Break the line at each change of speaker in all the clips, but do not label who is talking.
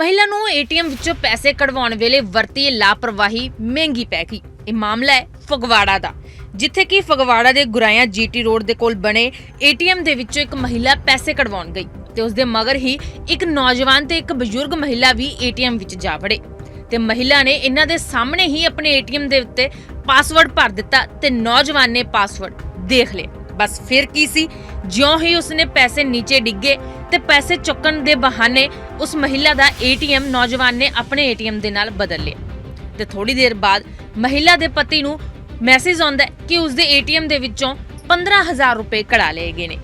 ਮਹਿਲਾ ਨੂੰ ਏਟੀਐਮ ਵਿੱਚੋਂ ਪੈਸੇ ਕਢਵਾਉਣ ਵੇਲੇ ਵਰਤੀ ਲਾਪਰਵਾਹੀ ਮਹਿੰਗੀ ਪੈ ਗਈ। ਇਹ ਮਾਮਲਾ ਹੈ ਫਗਵਾੜਾ ਦਾ, ਜਿੱਥੇ ਕਿ ਫਗਵਾੜਾ ਦੇ ਗੁਰਾਇਆ ਜੀਟੀ ਰੋਡ ਦੇ ਕੋਲ ਬਣੇ ਏਟੀਐਮ ਦੇ ਵਿੱਚੋਂ ਇੱਕ ਮਹਿਲਾ ਪੈਸੇ ਕਢਵਾਉਣ ਗਈ ਤੇ ਉਸ ਦੇ ਮਗਰ ਹੀ ਇੱਕ ਨੌਜਵਾਨ ਤੇ ਇੱਕ ਬਜ਼ੁਰਗ ਮਹਿਲਾ ਵੀ ਏਟੀਐਮ ਵਿੱਚ ਜਾ ਵੜੇ। ਤੇ ਮਹਿਲਾ ਨੇ ਇਹਨਾਂ ਦੇ ਸਾਹਮਣੇ ਹੀ ਆਪਣੇ ਏਟੀਐਮ ਦੇ ਉੱਤੇ ਪਾਸਵਰਡ ਭਰ ਦਿੱਤਾ ਤੇ ਨੌਜਵਾਨ ਨੇ ਪਾਸਵਰਡ ਦੇਖ ਲਿਆ। ਬਸ ਫਿਰ ਕੀ ਸੀ? ਜਿਉਂ ਹੀ ਉਸਨੇ ਪੈਸੇ ਨੀਚੇ ਡਿੱਗੇ ਤੇ ਪੈਸੇ ਚੁੱਕਣ ਦੇ ਬਹਾਨੇ ਉਸ ਮਹਿਲਾ ਦਾ ਏਟੀਐਮ ਨੌਜਵਾਨ ਨੇ ਆਪਣੇ ਏਟੀਐਮ ਦੇ ਨਾਲ ਬਦਲ ਲਿਆ। ਤੇ ਥੋੜੀ ਦੇਰ ਬਾਅਦ ਮਹਿਲਾ ਦੇ ਪਤੀ ਨੂੰ ਮੈਸੇਜ ਆਉਂਦਾ ਕਿ ਉਸ ਦੇ ਏਟੀਐਮ ਦੇ ਵਿੱਚੋਂ 15000 ਰੁਪਏ ਕਢਾ ਲਏ ਗਏ ਨੇ।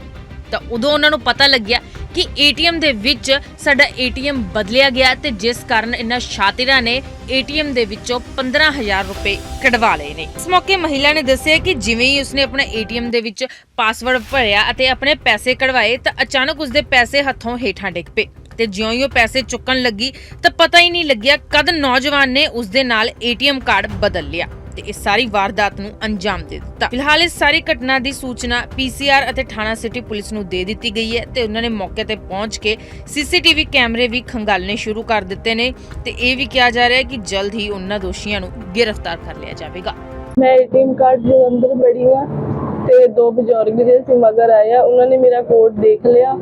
ਤਾਂ ਉਦੋਂ ਉਹਨਾਂ ਨੂੰ ਪਤਾ ਲੱਗਿਆ ਕਿ ਏਟੀਐਮ ਦੇ ਵਿੱਚ ਸਾਡਾ ਏਟੀਐਮ ਬਦਲਿਆ ਗਿਆ ਤੇ ਜਿਸ ਕਾਰਨ ਇਹਨਾਂ ਸ਼ਾਤਿਰਾਂ ਨੇ ਏਟੀਐਮ ਦੇ ਵਿੱਚੋਂ 15000 ਰੁਪਏ ਕਢਵਾ ਲਏ ਨੇ। ਇਸ ਮੌਕੇ ਮਹਿਲਾ ਨੇ ਦੱਸਿਆ ਕਿ ਜਿਵੇਂ ਹੀ ਉਸਨੇ ਆਪਣਾ ਏਟੀਐਮ ਦੇ ਵਿੱਚ ਪਾਸਵਰਡ ਭਰਿਆ ਅਤੇ ਆਪਣੇ ਪੈਸੇ ਕਢਵਾਏ ਤਾਂ ਅਚਾਨਕ ਉਸਦੇ ਪੈਸੇ ਹੱਥੋਂ ਹੇਠਾਂ ਡਿੱਗ ਪਏ। ਤੇ ਜਿਉਂ ਹੀ ਉਹ ਪੈਸੇ ਚੁੱਕਣ ਲੱਗੀ ਤਾਂ ਪਤਾ ਹੀ ਨਹੀਂ ਲੱਗਿਆ ਕਦ ਨੌਜਵਾਨ ਨੇ ਉਸਦੇ ਨਾਲ ਏਟੀਐਮ ਕਾਰਡ ਬਦਲ ਲਿਆ ਤੇ ਇਸ ਸਾਰੀ ਵਾਰਦਾਤ ਨੂੰ ਅੰਜਾਮ ਦੇ ਦਿੱਤਾ। ਫਿਲਹਾਲ ਇਸ ਸਾਰੀ ਘਟਨਾ ਦੀ ਸੂਚਨਾ ਪੀਸੀਆਰ ਅਤੇ ਥਾਣਾ ਸਿਟੀ ਪੁਲਿਸ ਨੂੰ ਦੇ ਦਿੱਤੀ ਗਈ ਹੈ ਤੇ ਉਹਨਾਂ ਨੇ ਮੌਕੇ ਤੇ ਪਹੁੰਚ ਕੇ ਸੀਸੀਟੀਵੀ ਕੈਮਰੇ ਵੀ ਖੰਗਾਲਣੇ ਸ਼ੁਰੂ ਕਰ ਦਿੱਤੇ ਨੇ ਤੇ ਇਹ ਵੀ ਕਿਹਾ ਜਾ ਰਿਹਾ ਹੈ ਕਿ ਜਲਦ ਹੀ ਉਹਨਾਂ ਦੋਸ਼ੀਆਂ ਨੂੰ ਗ੍ਰਿਫਤਾਰ ਕਰ ਲਿਆ ਜਾਵੇਗਾ।
ਮੈਂ ਏਟੀਐਮ ਕਾਰਡ ਦੇ ਅੰਦਰ ਬੜੀ ਆ ਤੇ ਦੋ ਬਜ਼ੁਰਗ ਜਿਹੜੇ ਸੀ ਮਗਰ ਆਏ ਆ, ਉਹਨਾਂ ਨੇ ਮੇਰਾ ਕੋਡ ਦੇਖ ਲਿਆ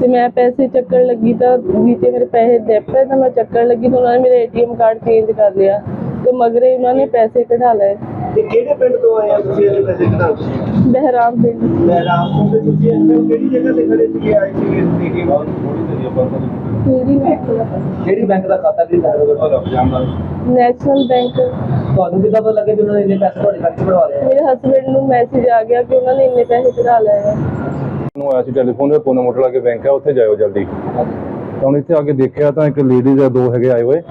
ਤੇ ਮੈਂ ਪੈਸੇ ਚੱਕਣ ਲੱਗੀ ਤਾਂ ਨੀਚੇ ਮੇਰੇ ਪੈਸੇ ਡਿੱਪ ਤਾਂ ਮੈਂ ਚੱਕਣ ਲੱਗੀ ਤਾਂ ਉਹਨਾਂ ਨੇ ਮੇਰਾ ਏਟੀਐਮ ਕਾਰਡ ਚੇਂਜ ਕਰ ਲਿਆ। ਤੇ ਮਗਰੇ ਉਹਨਾਂ ਨੇ ਪੈਸੇ ਕਢਾ ਲਏ।
ਤੇ ਕਿਹੜੇ ਪਿੰਡ ਤੋਂ ਆਏ ਆ ਤੁਸੀਂ ਇਹ ਪੈਸੇ ਕਢਾਉਣ
ਬਹਿਰਾਮ ਪਿੰਡ।
ਮਹਿਰਾਮ ਤੋਂ ਤੇ ਤੁਸੀਂ ਇਸ ਟਾਈਮ ਕਿਹੜੀ ਜਗ੍ਹਾ ਤੇ ਖੜੇ ਸੀਗੇ ਆਏ ਸੀਗੇ? ਦੇਖੀ।
ਕਿਹੜੀ
ਕਿਹੜੀ ਬੈਂਕ ਦਾ ਖਾਤਾ ਕਿਹੜੀ ਲੱਗਦਾ
ਨੈਸ਼ਨਲ ਬੈਂਕ
ਤੁਹਾਨੂੰ ਕਿੱਦਾਂ ਪਤਾ ਲੱਗੇ ਕਿ ਉਹਨਾਂ ਨੇ ਇੰਨੇ ਪੈਸੇ ਤੁਹਾਡੇ ਖਾਤੇ 'ਚ ਕਢਵਾ ਲਏ ਆ?
ਮੇਰੇ ਹਸਬੰਡ ਨੂੰ ਮੈਸੇਜ ਆ ਗਿਆ ਕਿ ਉਹਨਾਂ ਨੇ ਇੰਨੇ ਪੈਸੇ ਕਢਾ ਲਏ ਆ।
ਨੂੰ ਆਇਆ ਸੀ ਟੈਲੀਫੋਨ ਤੇ, ਪੋਨਾ ਮੋਟਰ ਕੇ ਬੈਂਕ ਹੈ ਉੱਥੇ ਜਾਇਓ ਜਲਦੀ। ਤਾਂ ਹੁਣ ਇੱਥੇ ਆ ਕੇ ਦੇਖਿਆ ਤਾਂ ਇੱਕ ਲੇਡੀਜ਼ ਆ, ਦੋ ਹੈਗੇ ਆਏ ਹੋਏ,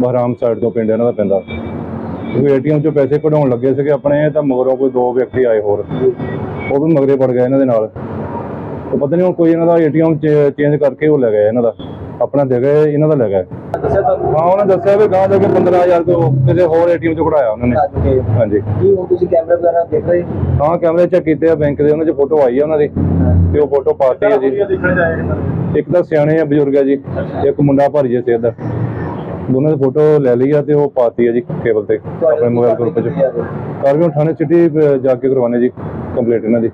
ਬਹਰਾਮ ਸਾਈਡ ਤੋਂ ਪਿੰਡ ਇਹਨਾਂ ਦਾ ਪੈਂਦਾ। ਉਹ ਏਟੀਐਮ ਚੋਂ ਪੈਸੇ ਕਢਾਉਣ ਲੱਗੇ ਸੀਗੇ ਆਪਣੇ, ਤਾਂ ਮਗਰੋਂ ਕੋਈ ਦੋ ਵਿਅਕਤੀ ਆਏ ਹੋਰ। ਉਹ ਵੀ ਮਗਰੇ ਪੜ ਗਏ ਇਹਨਾਂ ਦੇ ਨਾਲ। ਤੇ ਪਤਾ ਨਹੀਂ ਹੁਣ ਕੋਈ ਇਹਨਾਂ ਦਾ ਏਟੀਐਮ ਚੇਂਜ ਕਰਕੇ ਉਹ ਲੈ ਗਿਆ ਇਹਨਾਂ ਦਾ। ਆਪਣਾ ਦੇ ਗਏ ਇਹਨਾਂ ਦਾ ਲੈ ਗਏ। ਹਾਂ ਉਹਨਾਂ ਦੱਸਿਆ ਵੀ ਗਾਂ ਜਾ ਕੇ 15000 ਤੋਂ ਕਿਸੇ ਹੋਰ ਏਟੀਐਮ ਚੋਂ ਕਢਾਇਆ ਉਹਨਾਂ ਨੇ।
ਆ
ਹਾਂਜੀ।
ਕੀ ਹੁਣ ਤੁਸੀਂ ਕੈਮਰਾ ਵਗੈਰਾ ਦੇਖ ਰਹੇ
ਹਾਂ? ਕੈਮਰੇ ਚੈੱਕ ਕੀਤੇ ਆ ਬੈਂਕ ਦੇ ਉਹਨਾਂ 'ਚ ਫੋਟੋ ਆਈ ਆ ਉਹਨਾਂ ਦੀ। ਤੇ ਉਹ ਫੋਟੋ ਪਾਤੀ ਆ ਜੀ। ਇੱਕ ਤਾਂ ਸਿਆਣੇ ਆ ਬਜ਼ੁਰਗ ਆ ਜੀ। ਇੱਕ ਮੁੰਡਾ ਭਾਰੀ ਜੇ ਸਿਹਤ ਦਾ। ਦੋਨਾਂ ਦੀ ਫੋਟੋ ਲੈ ਲਈ ਆ ਤੇ ਉਹ ਪਾਤੀ ਆ ਜੀ ਕੇਬਲ ਤੇ ਆਪਣੇ ਮੋਬਾਈਲ ਗਰੁੱਪ 'ਚ। ਕਰ ਵੀ ਹੁਣ ਥਾਣੇ ਸਿਟੀ ਜਾ ਕੇ ਕਰਵਾਉਣੇ ਜੀ ਕੰਪਲੀਟ ਇਹਨਾਂ ਦੀ।